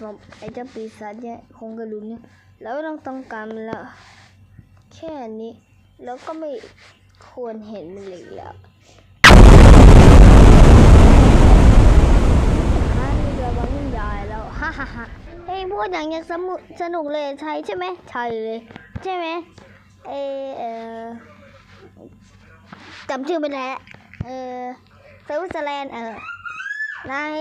สมไอ้เจ้าปีศาจเนี่ยคงกระดูกเนี่ยแล้วเราต้องการมันละแค่นี้แล้วก็ไม่ควรเห็นมันเลยอีกแล้วฮ่านี่เรือบางยิ่งใหญ่แล้วฮ่าฮ่าฮ่าเฮ้ยพูดอย่างยังสนุกสนุกเลยใช่ใช่ไหมใช่เลยใช่ไหมเออเออจำชื่อไม่ได้เออสวิตเซอร์แลนด์เออนาย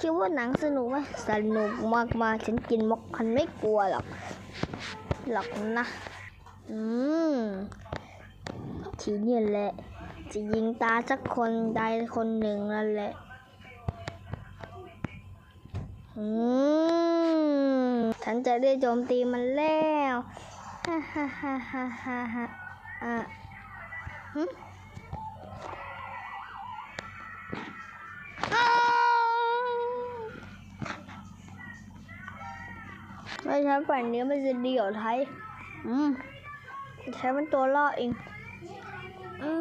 คิดว่าหนังสนุกไหมสนุกมากมาฉันกินมกคันไม่กลัวหรอก หรอกนะ อืม ทีนี่แหละ จะยิงตาสักคนใดคนหนึ่งนั่นแหละ อืม ฉันจะได้โจมตีมันแล้ว ฮ่าฮ่าฮ่าฮ่าฮ่าฮ่าอะ ไม่ใช่ฝันนี้มันจะดีกว่าไทยอืมใช้มันตัวล่อเองอื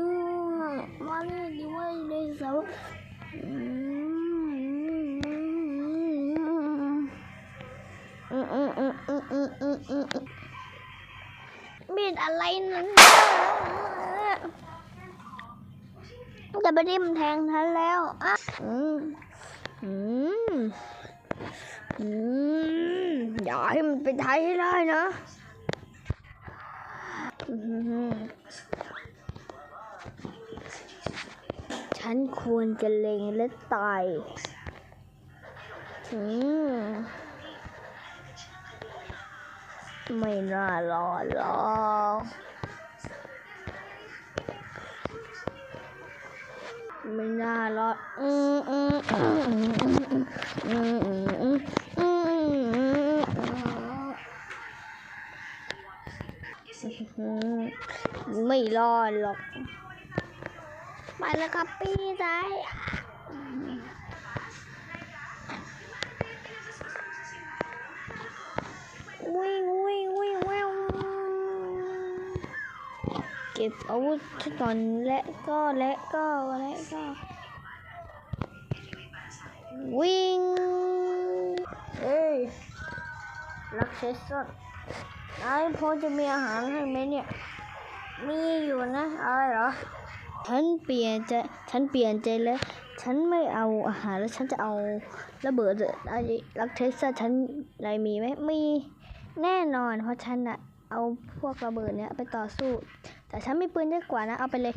มมาเลยดีเว่าเลยสาวอืมอืมอืมอืมอืมอืมอืมอืมอืมมีดอะไรนั่นเนี่ยจะไปดิ้มแทงทันแล้วอะอืมอืมอืม อย่าให้มันไปไทยให้ได้นะฉันควรจะเลงและตายอืมไม่น่ารอดหรอกไม่น่ารอดอืมอืมอืมอืมอืมอืมอืมอืมอืม ไม่ รอดหรอก ไปแล้วครับพี่ชายวิ่งวิ่งวิ่งวิ่งเก็บอาวุธก่อนและก็และก็และก็ วิ่งเอ้ยลักเซสซอนนายพอจะมีอาหารให้ไหมเนี่ย มีอยู่นะอะไรเหรอ ฉันเปลี่ยนใจ ฉันเปลี่ยนใจแล้ว ฉันไม่เอาอาหารแล้วฉันจะเอาระเบิดอะไรลักเทสฉันอะไรมีไหมมีแน่นอน เพราะฉันอะเอาพวกระเบิดเนี้ยไปต่อสู้ แต่ฉันมีปืนเยอะกว่านะ เอาไปเลย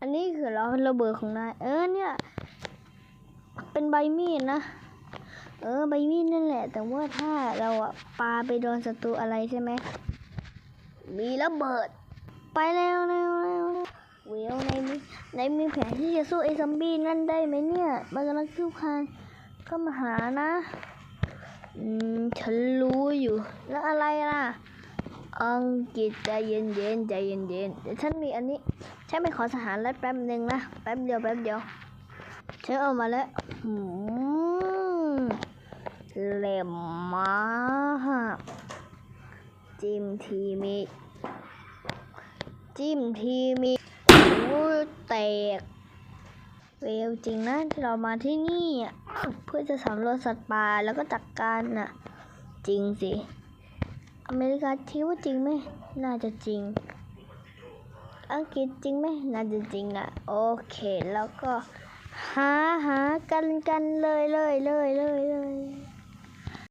อันนี้คือเราระเบิดของนาย เออเนี่ย เป็นใบมีดนะ เออใบมีดนั่นแหละ แต่ว่าถ้าเราอะปาไปโดนศัตรูอะไรใช่ไหม มีระเบิด ไปเร็วเร็วเร็วเวลในมีในมีแผนที่จะสู้ไอ้ซอมบี้นั่นได้ไหมเนี่ยมันกำลังคิ้วคานก็มาหานะอืมฉันรู้อยู่ แล้วอะไรล่ะอังกฤษใจเย็นเย็นใจเย็นเย็นเดี๋ยวฉันมีอันนี้ฉันไปขอสหารรัฐแป๊บหนึ่งนะแป๊บเดียวแป๊บเดียวฉันเอามาแล้วอืมเล่มมากจิมทีมี จิ้มทีมีหูแตกเวลจริงนะที่เรามาที่นี่เพื่อจะสำรวจสัตว์ป่าแล้วก็จัดการน่ะ จริงสิ อเมริกาคิดว่าจริงไหมน่าจะจริง อังกฤษจริงไหมน่าจะจริงนะโอเคแล้วก็หาหากันกันเลยเลยเลยเลยเลย